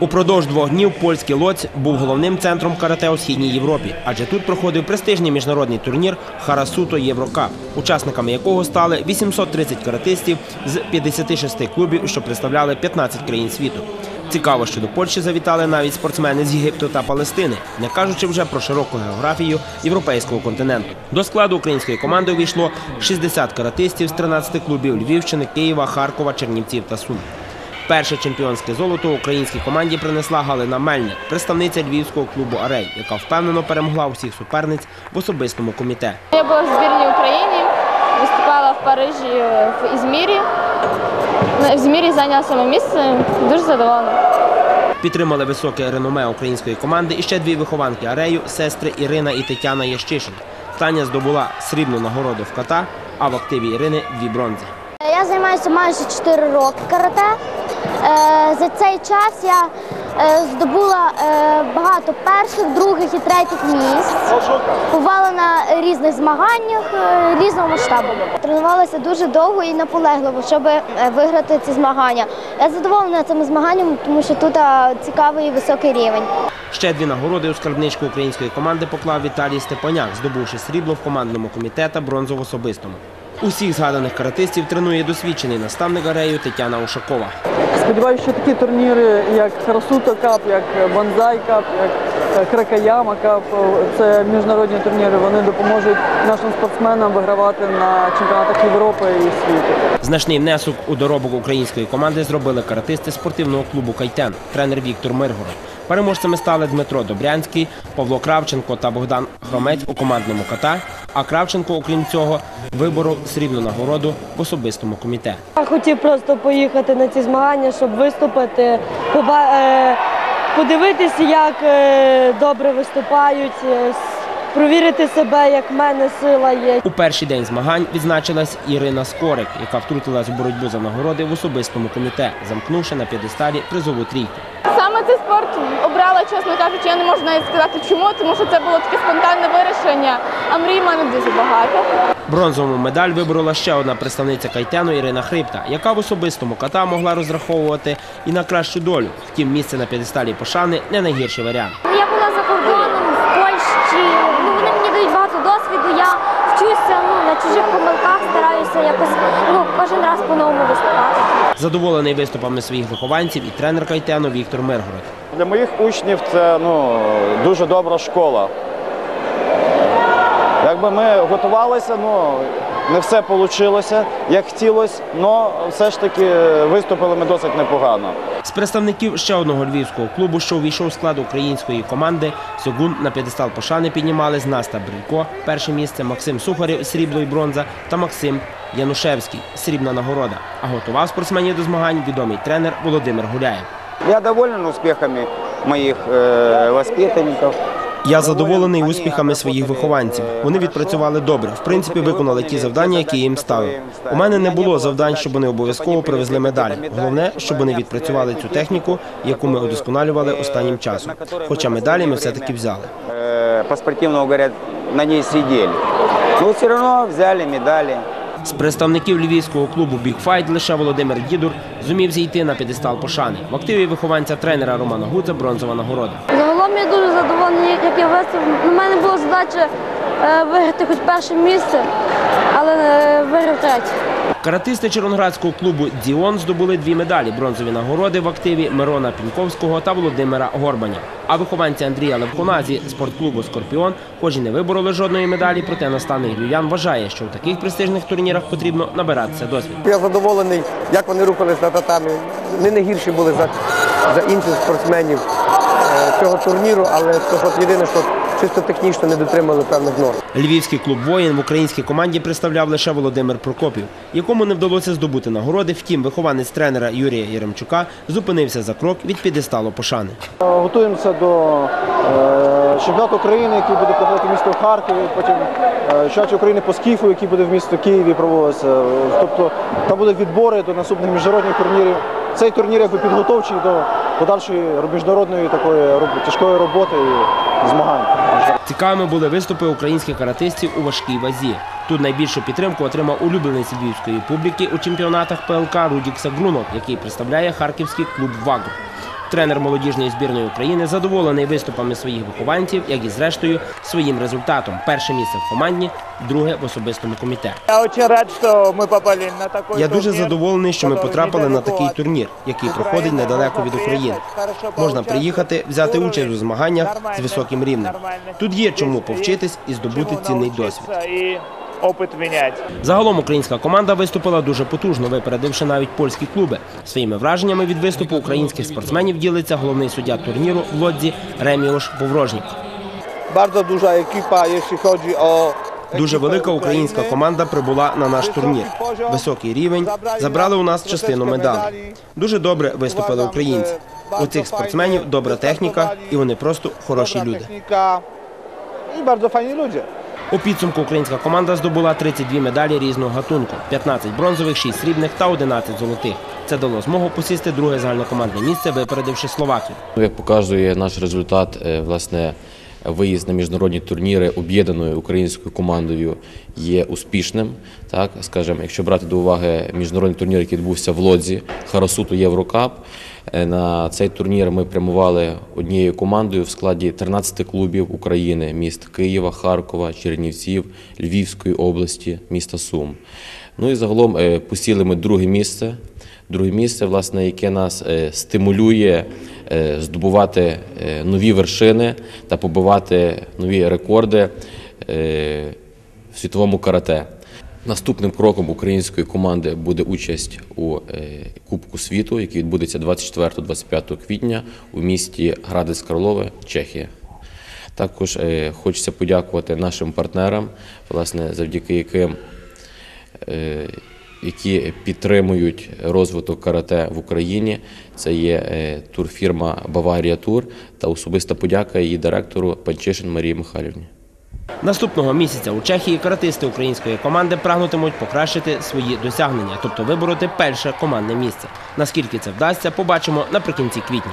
Упродовж двох днів польський Лоць був головним центром карате у східній Європі, адже тут проходив престижний міжнародний турнір Харасуто Єврокап, учасниками якого стали 830 каратистів з 56 клубів, що представляли 15 країн світу. Цікаво, що до Польщі завітали навіть спортсмени з Єгипту та Палестини, не кажучи вже про широку географію європейського континенту. До складу української команди увійшло 60 каратистів з 13 клубів Львівщини, Києва, Харкова, Чернівців та Сум. Перше чемпіонське золото українській команді принесла Галина Мельник, представниця львівського клубу Арей, яка впевнено перемогла усіх суперниць в особистому коміте. Я була в збірній Україні, виступала в Парижі, в Ізмірі. В Ізмірі зайняла саме місце, дуже задоволена. Підтримали високе реноме української команди і ще дві вихованки Арею, сестри Ірина і Тетяна Ящишин. Таня здобула срібну нагороду в ката, а в активі Ірини дві бронзи. Я займаюся майже 4 роки карате. Е, За цей час я е, здобула е, багато перших, других і третіх місць. Бувала на різних змаганнях різного масштабу. Тренувалася дуже довго і наполегливо, щоб виграти ці змагання. Я задоволена цими змаганнями, тому що тут цікавий і високий рівень. Ще дві нагороди у скарбничку української команди поклав Віталій Степаняк, здобувши срібло в командному комітеті, бронзу в особистому. Усіх згаданих каратистів тренує досвідчений наставник Арею Тетяна Ушакова. Сподіваюся, що такі турніри, як Красута Кап, як Банзай Кап, як Кракаяма Кап, це міжнародні турніри. Вони допоможуть нашим спортсменам вигравати на чемпіонатах Європи і світу. Значний внесок у доробок української команди зробили каратисти спортивного клубу Кайтен, тренер Віктор Миргород. Переможцями стали Дмитро Добрянський, Павло Кравченко та Богдан Хромець у командному ката. А Кравченко, окрім цього, виборов срібну нагороду в особистому коміте. Я хотів просто поїхати на ці змагання, щоб виступити, е, подивитися, як е, добре виступають, е, провірити себе, як в мене сила є. У перший день змагань відзначилась Ірина Скорик, яка втрутилась у боротьбу за нагороди в особистому комітеті, замкнувши на п'єдесталі призову трійку. Цей спорт обрала, чесно кажучи, я не можу навіть сказати чому, тому що це було таке спонтанне вирішення, а мрій в мене дуже багато. Бронзову медаль виборола ще одна представниця Кайтену Ірина Хрипта, яка в особистому ката могла розраховувати і на кращу долю. Втім, місце на п'єдесталі пошани не найгірший варіант. Я була за кордоном в Польщі. Ну, вони мені дають багато досвіду. Я вчуся ну, на чужих помилках, стараюся якось ну, кожен раз по-новому виступати. Задоволений виступами своїх вихованців і тренер Кайтену Віктор Миргород. Для моїх учнів це ну, дуже добра школа. Якби ми готувалися, ну не все вийшло, як хотілося, але все ж таки виступили ми досить непогано. З представників ще одного львівського клубу, що увійшов у склад української команди, Сьогун на п'єдестал пошани піднімали з Наста Брилько, перше місце, Максим Сухарєв, срібло і бронза та Максим Янушевський, срібна нагорода. А готував спортсменів до змагань відомий тренер Володимир Гуляєв. Я доволен успехами моих э, воспитанников. Я задоволений успіхами своїх вихованців. Вони відпрацювали добре. В принципі, виконали ті завдання, які я їм ставив. У мене не було завдань, щоб вони обов'язково привезли медаль. Головне, щоб вони відпрацювали цю техніку, яку ми удосконалювали останнім часом. Хоча медалі ми все-таки взяли. Э, по спортивному говорят, на ней сидели. Но все равно взяли медали. З представників львівського клубу «Бігфайт» лише Володимир Дідур зумів зійти на п'єдестал пошани. В активі вихованця тренера Романа Гудза бронзова нагорода. Загалом я дуже як я виступ. У мене була задача е, виграти хоч перше місце, але е, виграв третє. Каратисти Червоноградського клубу Діон здобули дві медалі бронзові нагороди в активі Мирона Пінковського та Володимира Горбаня. А вихованці Андрія Левкуна зі спорtклубу Скорпіон, хоч і не вибороли жодної медалі, проте наставник Люян вважає, що у таких престижних турнірах потрібно набиратися досвід. Я задоволений, як вони рухались на татамі. Вони не гірші були за, за інших спортсменів цього турніру, але то, єдине, що чисто технічно не дотримали певних норм. Львівський клуб воїн в українській команді представляв лише Володимир Прокопів, якому не вдалося здобути нагороди. Втім, вихованець тренера Юрія Єремчука зупинився за крок від п'єдесталу пошани. Готуємося до е, чемпіонату України, який буде проходити місто Харкові, потім е, чемпіонат України по скіфу, який буде в місто Києві проводитися. Тобто там будуть відбори до наступних міжнародних турнірів. Цей турнір якби підготовчий до подальшої міжнародної такої тяжкої роботи і змагань. Цікавими були виступи українських каратистів у важкій вазі. Тут найбільшу підтримку отримав улюбленець львівської публіки у чемпіонатах ПЛК Рудік Сагрунов, який представляє харківський клуб Вагр. Тренер молодіжної збірної України задоволений виступами своїх вихованців, як і зрештою своїм результатом. Перше місце в командні, друге в особистому комітеті. Я дуже задоволений, що ми потрапили на такий турнір, який проходить недалеко від України. Можна приїхати, взяти участь у змаганнях з високим рівнем. Тут є чому повчитись і здобути цінний досвід. І опит міняти. Загалом українська команда виступила дуже потужно, випередивши навіть польські клуби. Своїми враженнями від виступу українських спортсменів ділиться головний суддя турніру в Лодзі Реміош Поврожнік. Bardzo duża ekipa, jeśli chodzi o. Дуже велика українська команда прибула на наш турнір. Високий рівень забрали у нас частину медалей. Дуже добре виступили українці. У цих спортсменів добра техніка, і вони просто хороші люди. I bardzo fajni ludzie. У підсумку українська команда здобула 32 медалі різного гатунку: 15 бронзових, 6 срібних та 11 золотих. Це дало змогу посісти друге загальнокомандне місце, випередивши Словакію. Як показує наш результат, е, власне, виїзд на міжнародні турніри об'єднаною українською командою є успішним. Так, скажімо, якщо брати до уваги міжнародний турнір, який відбувся в Лодзі, Харасуту Єврокап. е, На цей турнір ми прямували однією командою в складі 13 клубів України, міст Києва, Харкова, Чернівців, Львівської області, міста Сум. Ну і загалом е, посіли ми друге місце. Друге місце, власне, яке нас е, стимулює здобувати е, нові вершини та побивати нові рекорди е, в світовому карате. Наступним кроком української команди буде участь у е, Кубку світу, який відбудеться 24-25 квітня у місті Градець Карлове, Чехія. Також е, хочеться подякувати нашим партнерам, власне, завдяки яким е, які підтримують розвиток карате в Україні. Це є е, турфірма Баварія Тур та особиста подяка її директору Панчишин Марії Михайлівні. Наступного місяця у Чехії каратисти української команди прагнутимуть покращити свої досягнення, тобто вибороти перше командне місце. Наскільки це вдасться, побачимо наприкінці квітня.